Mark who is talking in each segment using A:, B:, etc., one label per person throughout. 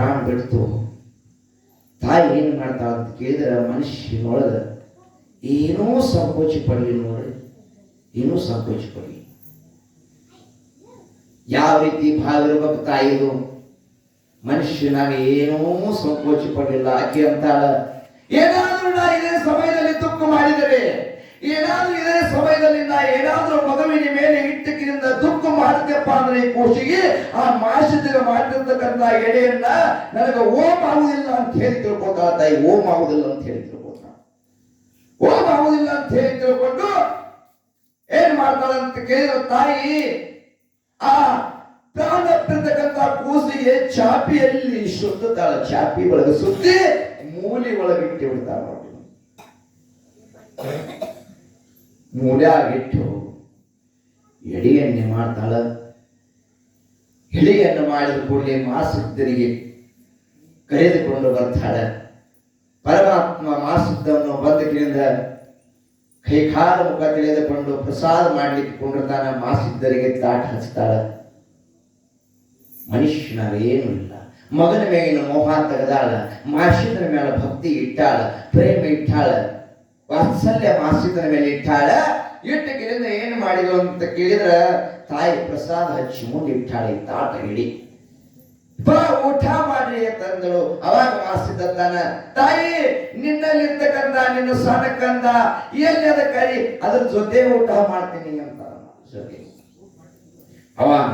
A: ಪ್ರಾಣ ಬಿಡ್ತು ತಾಯಿ ಏನು ಮಾಡ್ತಾಳ ಅಂತ ಕೇಳಿದ್ರೆ ಮನುಷ್ಯನೊಳಗೆ ಏನೂ ಸಂಕೋಚ ಪಡಲಿ ನೋಡ್ರಿ. ಏನೂ ಸಂಕೋಚ ಪಡಲಿ ಯಾವ ರೀತಿ ಭಾವ ಇರ್ಬೇಕು ತಾಯಿದು? ಮನುಷ್ಯನಾಗ ಏನೂ ಸಂಕೋಚ ಪಡಲಿಲ್ಲ. ಆಕೆ ಅಂತಾಳ, ಏನಾದರೂ ಸಮಯದಲ್ಲಿ ತುಕ್ಕು ಮಾಡಿದರೆ ಏನಾದ್ರೂ ಇದೇ ಸಮಯದಲ್ಲಿ ಏನಾದ್ರೂ ಮಗುವಿನ ಮೇಲೆ ಇಟ್ಟಕ್ಕಿನಿಂದ ದುಃಖ ಮಾಡ್ತೇಪ್ಪ ಅಂದ್ರೆ ಈ ಕೂಸಿಗೆ ಆ ಮಾಸಿದ ಮಾಡಿರ್ತಕ್ಕಂತ ಎಡೆಯನ್ನ ನನಗೆ ಓಮ್ ಆಗುದಿಲ್ಲ ಅಂತ ಹೇಳಿ ತಿಳ್ಕೊತಾ ತಾಯಿ ಓಮ್ ಆಗುದಿಲ್ಲ ಅಂತ ಹೇಳಿ ತಿಳ್ಕೊತ ಓಮ್ ಆಗುದಿಲ್ಲ ಅಂತ ಹೇಳಿ ತಿಳ್ಕೊಂಡು ಏನ್ ಮಾಡ್ತಾಳ ಅಂತ ಕೇಳಿದ ತಾಯಿ, ಆ ಪ್ರಾಣ ಕೂಸಿಗೆ ಚಾಪಿಯಲ್ಲಿ ಸುತ್ತತಾಳ ಚಾಪಿ ಒಳಗೆ ಸುತ್ತಿ ಮೂಲಿ ಒಳಗೆ ಇಟ್ಟು ಬಿಡ್ತಾಳ ನೋಡಿ ಮೂಲ್ಯಾಗಿಟ್ಟು ಎಡೆಯನ್ನೇ ಮಾಡ್ತಾಳ. ಎಡೆಯನ್ನು ಮಾಡಿದ ಕೂಡಲೇ ಮಾಸಿದ್ದರಿಗೆ ಕರೆದುಕೊಂಡು ಬರ್ತಾಳ ಪರಮಾತ್ಮ ಮಾಸುದ್ದನ್ನು ಬಂದಕ್ಕಿಂದ ಕೈಕಾಲ ಮುಖ ತಿಳಿದುಕೊಂಡು ಪ್ರಸಾದ ಮಾಡ್ಲಿಕ್ಕೆ ಕೊಂಡಿರ್ತಾನ ಮಾಸಿದ್ದರಿಗೆ ತಾಟ ಹಚ್ತಾಳ. ಮನುಷ್ಯನವೇನು ಇಲ್ಲ. ಮಗನ ಮೇಲಿನ ಮೋಹ ತೆಗೆದಾಳ. ಮಾಸಿದರ ಮೇಲೆ ಭಕ್ತಿ ಇಟ್ಟಾಳ. ಪ್ರೇಮ ಇಟ್ಟಾಳ. ವಾತ್ಸಲ್ಯ ಮಾಸಿದನ ಮೇಲೆ ಇಟ್ಟಾಳ, ಇಟ್ಟಕಿರಿಂದ ಏನು ಮಾಡಿದ್ರು ಅಂತ ಕೇಳಿದ್ರ, ತಾಯಿ ಪ್ರಸಾದ ಹಚ್ಚಿ ಮುಂದೆ ಇಟ್ಟಾಳ ತಾಟ ಹಿಡಿ ಬಾ, ಊಟ ಮಾಡ್ರಿ ಅಂತಂದಳು ಅವಾಗ ಮಾಸಿದ್ದ ತಾನ ತಾಯಿ ನಿನ್ನಲ್ಲಿರ್ತಕ್ಕಂಥ ನಿನ್ನ ಸಣ್ಣ ಎಲ್ಲಿ ಅದ ಕರಿ, ಅದ್ರ ಜೊತೆ ಊಟ ಮಾಡ್ತೀನಿ ಅಂತ ಜೊತೆ. ಅವಾಗ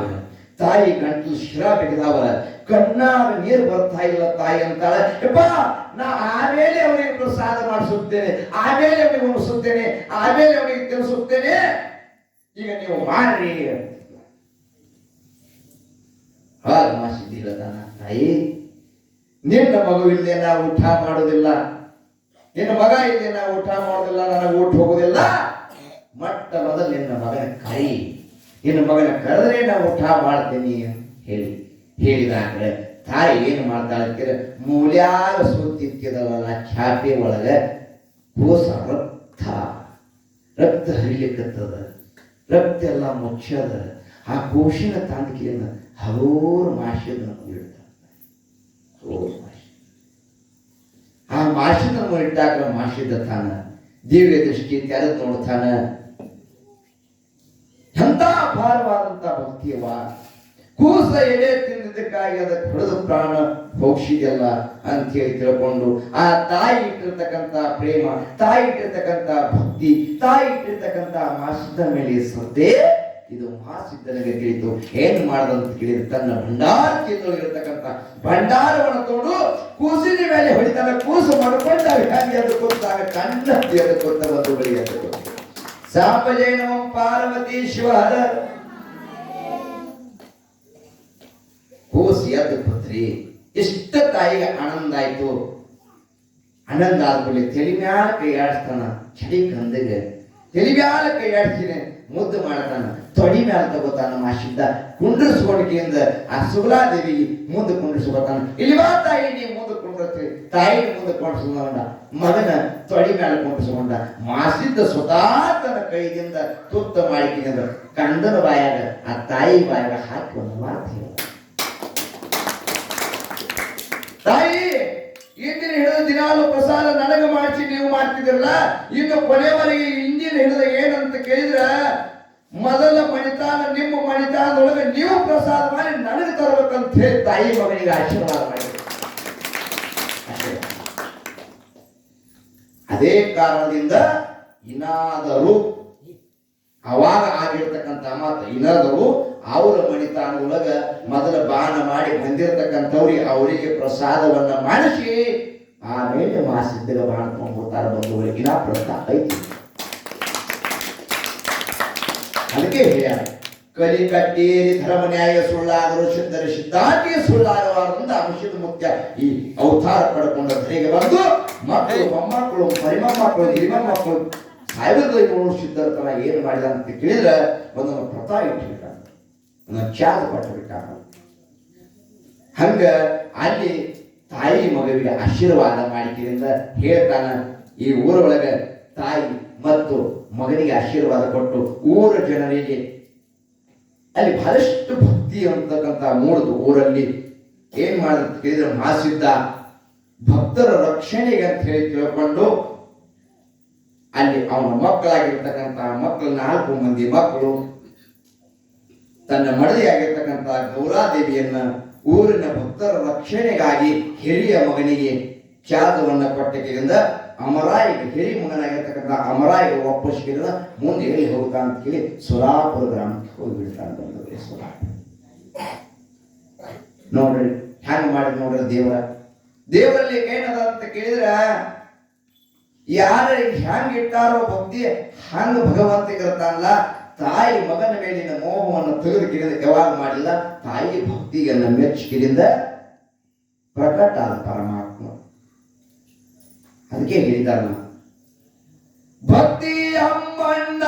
A: ತಾಯಿ ಗಂಟು ಶಿರಾ ಬಿಗಿದವರ ಕಣ್ಣಾಗ ನೀರು ಬರ್ತಾ ಇಲ್ಲ ತಾಯಿ ಅಂತಾಳೆ. ಯಪ್ಪ, ನಾ ಆಮೇಲೆ ಅವನಿಗೆ ಪ್ರಸಾದ ಮಾಡಿಸುತ್ತೇನೆ ಆಮೇಲೆ ಅವನಿಗೆ ಉಣಿಸುತ್ತೇನೆ ಆಮೇಲೆ ಅವನಿಗೆ ತಿಳಿಸುತ್ತೇನೆ ಈಗ ನೀವು ಮಾಡ್ರಿ ಹಾಗ ಮಾಸಿದ್ದಿಲ್ಲ ನನ್ನ ತಾಯಿ, ನಿನ್ನ ಮಗುವಿಲ್ಲದೆ ನಾವು ಊಟ ಮಾಡೋದಿಲ್ಲ ನಿನ್ನ ಮಗ ಇಲ್ಲದೆ ನಾವು ಊಟ ಮಾಡೋದಿಲ್ಲ ನನಗೆ ಊಟ ಹೋಗೋದಿಲ್ಲ ಮಟ್ಟ ಮೊದಲು ನಿನ್ನ ಮಗನ ಕೈ. ನಿನ್ನ ಮಗನ ಕರೆದ್ರೆ ನಾವು ಊಟ ಮಾಡ್ತೀನಿ ಹೇಳಿ ಹೇಳಿದಾಗ ತಾಯಿ ಏನು ಮಾಡ್ತಾಳೆ ಮೂಲ್ಯಾಗ ಸುತ್ತಿದ್ದಲ್ಲ ಖ್ಯಾತಿ ಒಳಗೆ ಕೂಸ ರಕ್ತ ರಕ್ತ ಹರಿಲಿಕ್ಕತ್ತದ, ರಕ್ತ ಎಲ್ಲ ಮುಚ್ಚದ, ಆ ಕೋಶಿನ ತಂದಿಕೆಯನ್ನು ಹಲವಾರು ಮಾಷಿಯನ್ನು ಇಡ್ತಾರೆ ಹಲವಾರು ಮಾಷಿ ಆ ಮಾಷಿನ ಇಟ್ಟಾಗ ಮಾಷಿದ ತಾನ ದಿವ್ಯ ದೃಷ್ಟಿ ತೆರೆದು ನೋಡ್ತಾನ? ಎಂತ ಕೂಸ ಎಡೆ ತಿಂದಿದ್ದಕ್ಕಾಗಿ ಅದಕ್ಕೆ ಹೊಡೆದು ಪ್ರಾಣ ಹೋಗ್ಸಿದೆಲ್ಲ ಅಂತ ಹೇಳಿ ತಿಳ್ಕೊಂಡು ಆ ತಾಯಿ ಇಟ್ಟಿರ್ತಕ್ಕಂಥ ಪ್ರೇಮ, ತಾಯಿ ಇಟ್ಟಿರ್ತಕ್ಕಂಥ ಭಕ್ತಿ, ತಾಯಿ ಇಟ್ಟಿರ್ತಕ್ಕಂಥ ಮಾಸಿದ ಮೇಲೆ ಶ್ರದ್ಧೆ ಇದು ಮಾಸಿದ್ದನಿಗೆ ತಿಳಿತು ಏನ್ ಮಾಡದಂತ ಕೇಳಿದ್ರೆ ತನ್ನ ಭಂಡಾರ ಇರತಕ್ಕಂತ ಭಂಡಾರವನ್ನು ತೋಡು ಕೂಸಿನ ಮೇಲೆ ಹೊಡಿತಾನೆ ಕೂಸು ಮಾಡಿಕೊಂಡು ಹಾಗೆ ಅದು ಕೊಟ್ಟಾಗ ಕಣ್ಣ ಅದು ಕೊಟ್ಟ ಒಂದು ಬಳಿ ಅದು ಕೊಟ್ಟ ಸಾಂಬಜೇನೋ ಪಾರ್ವತಿ ಶಿವಹರ. ಕೂಸಿ ಎದ್ದು ಪುತ್ರಿ ಇಷ್ಟ ತಾಯಿಗೆ ಆನಂದ ಆಯ್ತು ಆನಂದ ಆದ್ಮೇಲೆ ತಲೆ ಮ್ಯಾಲ ಕೈ ಆಡಿಸ್ತಾನ. ಚಳಿ ಕಂದಿಗೆ. ತಲೆ ಮ್ಯಾಲ ಕೈ ಆಡಿಸ್ತೀನಿ ಮುದ್ದು ಮಾಡ್ತಾನ. ತೊಡಿ ಮ್ಯಾಲ ತಗೋತಾನ ಮಾಶಿದ್ದ ಕುಂಡ್ರಿಸ್ಕೊಡಿಕೆಯಿಂದ ಆ ಸುಗಲಾದೇವಿ ಮುಂದೆ ಕುಂಡ್ರಿಸ್ಕೊತಾನ. ಬಾ ತಾಯಿ, ನೀ ಮುಂದೆ ಕುಂಡ್ರತಿ ತಾಯಿ ಮುಂದೆ ಕುಂಡ್ರಿಸ್ಕೊಂಡ. ಮಗನ ತೊಡಿ ಮ್ಯಾಲ ಕುಂಡ್ರಿಸ್ಕೊಂಡ. ಮಾಸಿದ್ದ ಸ್ವತಃ ತನ್ನ ಕೈದಿಂದ ತುತ್ತ ಮಾಡಿಕೆಯಿಂದ ಕಂದನ ಬಾಯಾಗ, ಆ ತಾಯಿ ಬಾಯಾಗ ಹಾಕಿ ಒಂದು ಮಾತು ಹೇಳಿದ ತಾಯಿ ಇಂದಿನ ಹಿಡಿದ ದಿನಾಲು ಪ್ರಸಾದ ನನಗೆ ಮಾಡಿಸಿ ನೀವು ಮಾಡ್ತಿದ್ರಲ್ಲ ಇನ್ನು ಕೊನೆವರೆಗೆ ಇಂದಿನ ಹಿಡಿದ ಏನಂತ ಕೇಳಿದ್ರ, ಮೊದಲ ಮಣಿತಾನ, ನಿಮ್ಮ ಮಣಿತಾನದೊಳಗೆ ನೀವು ಪ್ರಸಾದ ಮಾಡಿ ನನಗೆ ತರಬೇಕಂತ ಹೇಳಿ ತಾಯಿ ಮಗನಿಗೆ ಆಶೀರ್ವಾದ ಮಾಡಿದ್ರು ಅದೇ ಕಾರಣದಿಂದ ಇನಾದರೂ, ಅವಾಗ ಆಗಿರ್ತಕ್ಕಂಥ ಮಾತು, ಇನಾದರೂ ಅವರ ಮಣಿತಾನೊಳಗ ಮೊದಲ ಬಾಣ ಮಾಡಿ ಬಂದಿರತಕ್ಕಂಥವ್ರಿಗೆ ಅವರಿಗೆ ಪ್ರಸಾದವನ್ನ ಮಾಡಿಸಿ ಆಮೇಲೆ ಮಾಸಿದ್ದಾಗ ಬಾಣ ತಗೊಂಡ್ಬಿಡ್ತಾರೆ ಬಂದವರಿಗಿನ ಪ್ರಸ್ತಾಪ ಐತಿ. ಅದಕ್ಕೆ ಹೇಳ ಕಲಿ ಕಟ್ಟೇರಿ ಧರ್ಮ ನ್ಯಾಯ ಸುಳ್ಳಾದರು ಸಿದ್ಧರ ಸಿದ್ಧಾಂತಿ ಸುಳ್ಳಾಗಬಾರದು ಅಂಶದ ಮುಖ್ಯ ಈ ಅವತಾರ ಪಡ್ಕೊಂಡ ಧರೆಗೆ ಬಂದು ಮಕ್ಕಳು ಮೊಮ್ಮಕ್ಕಳು ಪರಿಮಮ್ಮಕ್ಕಳು ಹಿರಿಮಮ್ಮಕ್ಕಳು ಸಾವಿರದ ಐನೂರು ಸಿದ್ಧರ ತನ ಏನು ಮಾಡಿದ ಅಂತ ಕೇಳಿದ್ರೆ ಒಂದೊಂದು ಪ್ರತಾ ಇಟ್ಟಿರ್ತಾನೆ ಒಂದೊಂದು ಚಾದ ಪಟ್ಟಬೇಕಾಗ ಹಂಗ ಅಲ್ಲಿ ತಾಯಿ ಮಗುವಿಗೆ ಆಶೀರ್ವಾದ ಮಾಡಿದ್ರಿಂದ ಹೇಳ್ತಾನ ಈ ಊರೊಳಗ ತಾಯಿ ಮತ್ತು ಮಗನಿಗೆ ಆಶೀರ್ವಾದ ಕೊಟ್ಟು ಊರ ಜನರಿಗೆ. ಅಲ್ಲಿ ಬಹಳಷ್ಟು ಭಕ್ತಿ ಅಂತಕ್ಕಂಥ ಮೂಡದು ಊರಲ್ಲಿ ಏನ್ ಮಾಡಿದ್ರೆ ಮಾಸಿದ್ದ ಭಕ್ತರ ರಕ್ಷಣೆಗೆ ಅಂತ ಹೇಳಿ ತಿಳ್ಕೊಂಡು ಅಲ್ಲಿ ಅವನ ಮಕ್ಕಳಾಗಿರ್ತಕ್ಕಂಥ ಮಕ್ಕಳು ನಾಲ್ಕು ಮಂದಿ ಮಕ್ಕಳು ತನ್ನ ಮಡದಿಯಾಗಿರ್ತಕ್ಕಂಥ ಗೌರಾದೇವಿಯನ್ನ ಊರಿನ ಭಕ್ತರ ರಕ್ಷಣೆಗಾಗಿ ಹಿರಿಯ ಮಗನಿಗೆ ಚಾದವನ್ನ ಕೊಟ್ಟಕ್ಕಿಂದ ಅಮರಾಯಿಗೆ, ಹಿರಿಯ ಮಗನಾಗಿರ್ತಕ್ಕಂಥ ಅಮರಾಯಿಗೆ ವಾಪಸ್ಕಿಂದ ಮುಂದೆ ಎಲ್ಲಿ ಹೋಗ್ತಾ ಅಂತ ಹೇಳಿ ಸುರಾಪುರ ಗ್ರಾಮಕ್ಕೆ ಹೋಗಿಬಿಡ್ತಾನೆ ಸುರಾ ನೋಡ್ರಿ, ಹ್ಯಾಂಗ ಮಾಡಿ ನೋಡ್ರಿ ದೇವರ. ದೇವರಲ್ಲಿ ಏನದ ಅಂತ ಕೇಳಿದ್ರ, ಯಾರ ಹ್ಯಾಂಗ ಇಟ್ಟಾರೋ ಭಕ್ತಿ ಹಂಗ ಭಗವಂತ ಇರ್ತಾನಲ್ಲ ತಾಯಿ ಮಗನ ಮೇಲಿನ ಮೋಹವನ್ನು ತೆಗೆದುಕಿರಿಂದ ಯಾವಾಗ ಮಾಡಿಲ್ಲ? ತಾಯಿ ಭಕ್ತಿಯನ್ನ ಮೆಚ್ಚುಕಿರಿಂದ ಪ್ರಕಟ ಆದ ಪರಮಾತ್ಮ. ಅದಕ್ಕೆ ಹೇಳಿದಾರ ಭಕ್ತಿ ಅಮ್ಮಣ್ಣ.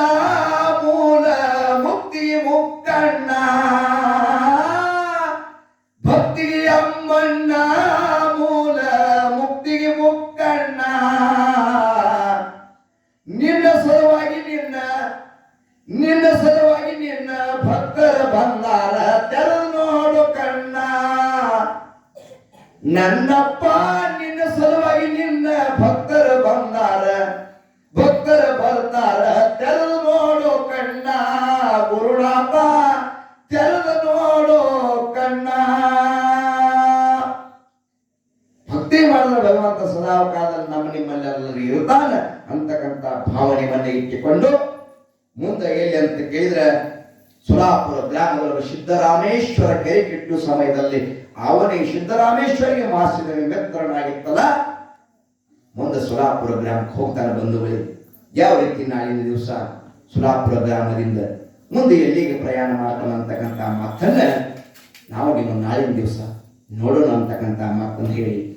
A: ನನ್ನಪ್ಪ ನಿನ್ನ ಸಲುವಾಗಿ ನಿನ್ನ ಭಕ್ತರ ಬಂದಾರ, ಭಕ್ತರ ಬರ್ತಾರ. ತೆರೆದು ನೋಡು ಕಣ್ಣ ಗುರುನಾಥ, ತೆರೆದು ನೋಡು ಕಣ್ಣ. ಭಕ್ತಿ ಮಾಡಿದ ಭಗವಂತ ಸದಾಕಾಲದಲ್ಲಿ ನಮ್ಮ ನಿಮ್ಮಲ್ಲೆಲ್ಲರೂ ಇರ್ತಾನೆ ಅಂತಕ್ಕಂಥ ಭಾವನೆಯನ್ನ ಇಟ್ಟುಕೊಂಡು ಮುಂದೆ ಎಲ್ಲಿ ಅಂತ ಕೇಳಿದ್ರೆ ಸುರಾಪುರ ಗ್ರಾಮದವರು ಸಿದ್ದರಾಮೇಶ್ವರ ಕೆರೆ ಕಿಟ್ಟು ಸಮಯದಲ್ಲಿ ಅವನಿಗೆ ಸಿದ್ದರಾಮೇಶ್ವರಿಗೆ ಮಾಸ್ಟರ್ ಮಿತ್ರನಾಗಿತ್ತಲ್ಲ. ಮುಂದೆ ಸುಲಾಪುರ ಗ್ರಾಮಕ್ಕೆ ಹೋಗ್ತಾನೆ ಬಂಧುಗಳೇ ಯಾವ ರೀತಿ ನಾಳಿನ ದಿವಸ ಸುಲಾಪುರ ಗ್ರಾಮದಿಂದ ಮುಂದೆ ಎಲ್ಲಿಗೆ ಪ್ರಯಾಣ ಮಾಡ್ತಾನೆ ಅಂತಕ್ಕಂಥ ಮಾತನ್ನ ನಾವು ನಿಮ್ಮ ನಾಳಿನ ದಿವಸ ನೋಡೋಣ ಅಂತಕ್ಕಂಥ ಮಾತನ್ನು ಹೇಳಿ.